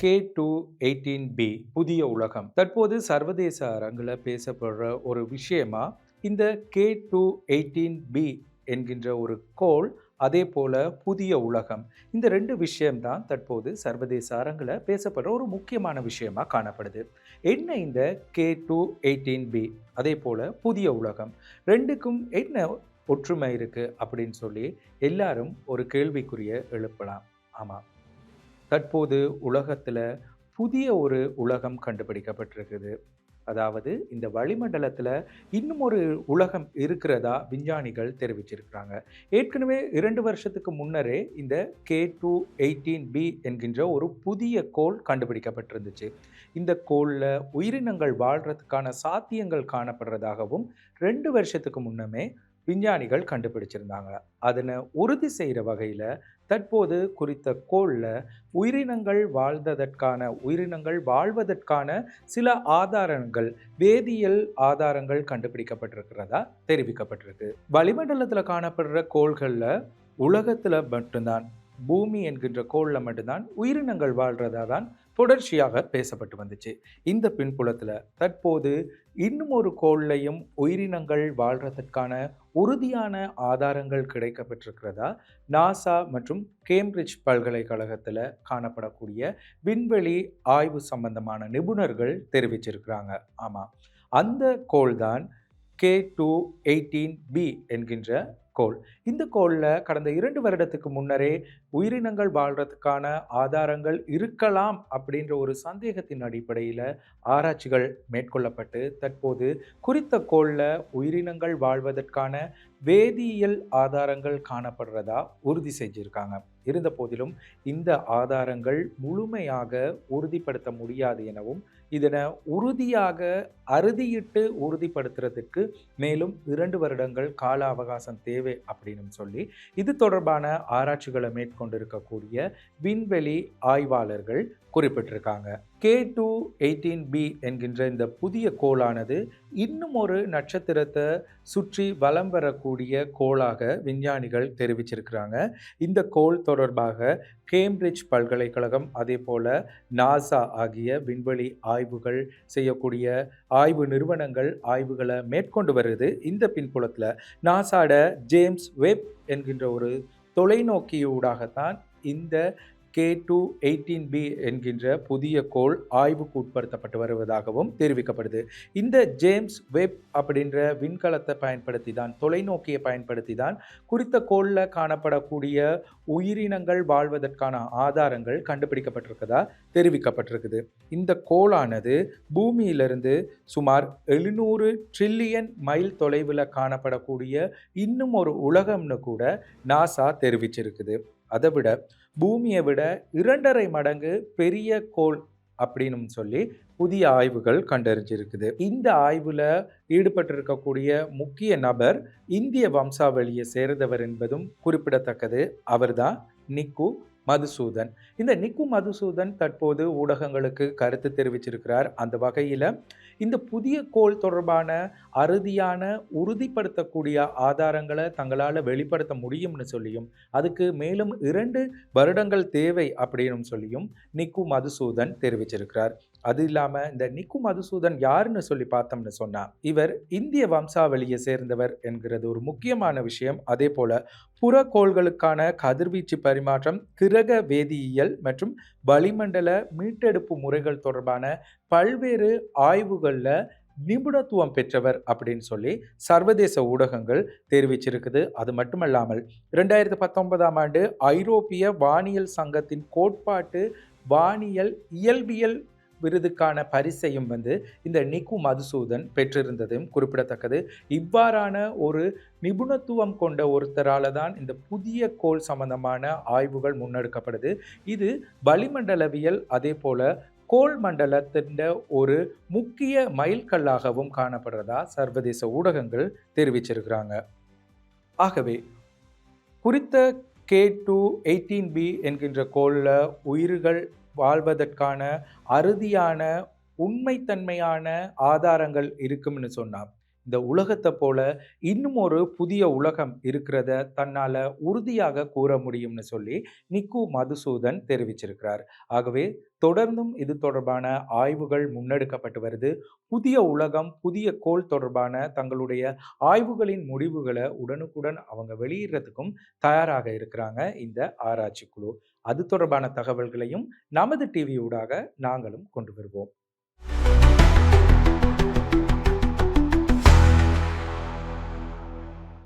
K two eighteen B புதிய உலகம். தற்போது சர்வதேச அரங்கில் பேசப்படுற ஒரு விஷயமா இந்த கே டூ எயிட்டீன் பி என்கின்ற ஒரு கோள் அதே போல புதிய உலகம். இந்த ரெண்டு விஷயம்தான் தற்போது சர்வதேச அரங்கில் பேசப்படுற ஒரு முக்கியமான விஷயமா காணப்படுது. என்ன இந்த கே டூ எயிட்டீன் பி அதே போல புதிய உலகம். ரெண்டுக்கும் என்ன ஒற்றுமை இருக்கு அப்படின்னு சொல்லி எல்லாரும் ஒரு கேள்விக்குரிய எழுப்பலாம். ஆமாம் தற்போது உலகத்தில் புதிய ஒரு உலகம் கண்டுபிடிக்கப்பட்டிருக்குது. அதாவது இந்த வளிமண்டலத்தில் இன்னும் ஒரு உலகம் இருக்கிறதா விஞ்ஞானிகள் தெரிவிச்சிருக்கிறாங்க. ஏற்கனவே இரண்டு வருஷத்துக்கு முன்னரே இந்த கே டூ எயிட்டீன் பி என்கின்ற ஒரு புதிய கோள் கண்டுபிடிக்கப்பட்டிருந்துச்சு. இந்த கோளில் உயிரினங்கள் வாழ்கிறதுக்கான சாத்தியங்கள் காணப்படுறதாகவும் ரெண்டு வருஷத்துக்கு முன்னமே விஞ்ஞானிகள் கண்டுபிடிச்சிருந்தாங்க. அதனை உறுதி செய்கிற வகையில் தற்போது குறித்த கோளில் உயிரினங்கள் வாழ்ந்ததற்கான உயிரினங்கள் வாழ்வதற்கான சில ஆதாரங்கள் வேதியியல் ஆதாரங்கள் கண்டுபிடிக்கப்பட்டிருக்கிறதா தெரிவிக்கப்பட்டிருக்கு. வளிமண்டலத்தில் காணப்படுற கோள்களில் உலகத்தில் மட்டும்தான் பூமி என்கின்ற கோளில் மட்டும்தான் உயிரினங்கள் வாழ்கிறதா தான் தொடர்ச்சியாக பேசப்பட்டு வந்துச்சு. இந்த பின்புலத்தில் தற்போது இன்னும் ஒரு கோள்லையும் உயிரினங்கள் வாழ்கிறதுக்கான உறுதியான ஆதாரங்கள் கிடைக்கப்பட்டிருக்கிறதா? நாசா மற்றும் கேம்பிரிட்ஜ் பல்கலைக்கழகத்தில் காணப்படக்கூடிய விண்வெளி ஆய்வு சம்பந்தமான நிபுணர்கள் தெரிவிச்சிருக்கிறாங்க. ஆமாம் அந்த கோள் தான் கே டூ எயிட்டீன் பி என்கின்ற கோள். இந்த கோளில் கடந்த இரண்டு வருடத்துக்கு முன்னரே உயிரினங்கள் வாழ்கிறதுக்கான ஆதாரங்கள் இருக்கலாம் அப்படின்ற ஒரு சந்தேகத்தின் அடிப்படையில் ஆராய்ச்சிகள் மேற்கொள்ளப்பட்டு தற்போது குறித்த கோளில் உயிரினங்கள் வாழ்வதற்கான வேதியியல் ஆதாரங்கள் காணப்படுறதா உறுதி செஞ்சுருக்காங்க. இருந்த போதிலும் இந்த ஆதாரங்கள் முழுமையாக உறுதிப்படுத்த முடியாது எனவும் இதனை உறுதியாக அறுதியிட்டு உறுதிப்படுத்துறதுக்கு மேலும் இரண்டு வருடங்கள் கால அவகாசம் தேவை அப்படின்னு சொல்லி இது தொடர்பான ஆராய்ச்சிகளை மேற்கொண்டிருக்கக்கூடிய விண்வெளி ஆய்வாளர்கள் குறிப்பிட்டிருக்காங்க. கே டூ எயிட்டீன் பி என்கின்ற இந்த புதிய கோளானது இன்னும் ஒரு நட்சத்திரத்தை சுற்றி வலம் வரக்கூடிய கோளாக விஞ்ஞானிகள் தெரிவிச்சிருக்கிறாங்க. இந்த கோள் தொடர்பாக கேம்பிரிட்ஜ் பல்கலைக்கழகம் அதே போல் நாசா ஆகிய விண்வெளி ஆய்வுகள் செய்யக்கூடிய ஆய்வு நிறுவனங்கள் ஆய்வுகளை மேற்கொண்டு வருது. இந்த பின்புலத்தில் நாசாட ஜேம்ஸ் வெப் என்கின்ற ஒரு தொலைநோக்கியூடாகத்தான் இந்த கே டூ எயிட்டீன் பி என்கின்ற புதிய கோள் ஆய்வுக்கு உட்படுத்தப்பட்டு வருவதாகவும் தெரிவிக்கப்படுது. இந்த ஜேம்ஸ் வெப் அப்படின்ற விண்கலத்தை பயன்படுத்தி தான் தொலைநோக்கியை பயன்படுத்தி தான் குறித்த கோளில் காணப்படக்கூடிய உயிரினங்கள் வாழ்வதற்கான ஆதாரங்கள் கண்டுபிடிக்கப்பட்டிருக்கதா தெரிவிக்கப்பட்டிருக்குது. இந்த கோளானது பூமியிலிருந்து சுமார் எழுநூறு ட்ரில்லியன் மைல் தொலைவில் காணப்படக்கூடிய இன்னும் ஒரு உலகம்னு கூட நாசா தெரிவிச்சிருக்குது. அதை விட பூமியை விட இரண்டரை மடங்கு பெரிய கோள் அப்படின்னு சொல்லி புதிய ஆய்வுகள் கண்டறிஞ்சிருக்குது. இந்த ஆய்வில் ஈடுபட்டிருக்கக்கூடிய முக்கிய நபர் இந்திய வம்சாவளியை சேர்ந்தவர் என்பதும் குறிப்பிடத்தக்கது. அவர்தான் நிக்கு மதுசூதன். இந்த நிக்கு மதுசூதன் தற்போது ஊடகங்களுக்கு கருத்து தெரிவிச்சிருக்கிறார். அந்த வகையில் இந்த புதிய கோள் தொடர்பான அறுதியான உறுதிப்படுத்தக்கூடிய ஆதாரங்களை தங்களால் வெளிப்படுத்த முடியும்னு சொல்லியும் அதுக்கு மேலும் இரண்டு வருடங்கள் தேவை அப்படின்னு சொல்லியும் நிக்கு மதுசூதன் தெரிவிச்சிருக்கிறார். அது இல்லாமல் இந்த நிக்கு மதுசூதன் யாருன்னு சொல்லி பார்த்தோம்னு சொன்னால் இவர் இந்திய வம்சாவளியை சேர்ந்தவர் என்கிறது ஒரு முக்கியமான விஷயம். அதே போல புறக்கோள்களுக்கான கதிர்வீச்சு பரிமாற்றம் உலக வேதியியல் மற்றும் வளிமண்டல மீட்டெடுப்பு முறைகள் தொடர்பான பல்வேறு ஆய்வுகளில் நிபுணத்துவம் பெற்றவர் அப்படின்னு சொல்லி சர்வதேச ஊடகங்கள் தெரிவிச்சிருக்குது. அது மட்டுமல்லாமல் ரெண்டாயிரத்தி பத்தொன்பதாம் ஆண்டு ஐரோப்பிய வானியல் சங்கத்தின் கோட்பாட்டு வானியல் இயல்பியல் விருதுக்கான பரிசையும் வந்து இந்த நிக்கு மதுசூதன் பெற்றிருந்ததும் குறிப்பிடத்தக்கது. இவ்வாறான ஒரு நிபுணத்துவம் கொண்ட ஒருத்தரால் தான் இந்த புதிய கோள் சம்பந்தமான ஆய்வுகள் முன்னெடுக்கப்படுது. இது வளிமண்டலவியல் அதே போல கோள் மண்டலத்தின் ஒரு முக்கிய மைல்கல்லாகவும் காணப்படுறதா சர்வதேச ஊடகங்கள் தெரிவிச்சிருக்கிறாங்க. ஆகவே குறித்த கே டூ எயிட்டீன் பி என்கின்ற கோளில் உயிர்கள் வாழ்வதற்கான அறுதியான உண்மைத்தன்மையான ஆதாரங்கள் இருக்கும்னு சொன்னார் இந்த உலகத்தை போல இன்னும் ஒரு புதிய உலகம் இருக்கிறத தன்னால் உறுதியாக கூற முடியும்னு சொல்லி நிக்கு மதுசூதன் தெரிவிச்சிருக்கிறார். ஆகவே தொடர்ந்தும் இது தொடர்பான ஆய்வுகள் முன்னெடுக்கப்பட்டு வருது. புதிய உலகம் புதிய கோள் தொடர்பான தங்களுடைய ஆய்வுகளின் முடிவுகளை உடனுக்குடன் அவங்க வெளியிடுறதுக்கும் தயாராக இருக்கிறாங்க இந்த ஆராய்ச்சி குழு. அது தொடர்பான தகவல்களையும் நமது டிவியூடாக நாங்களும் கொண்டு வருவோம்.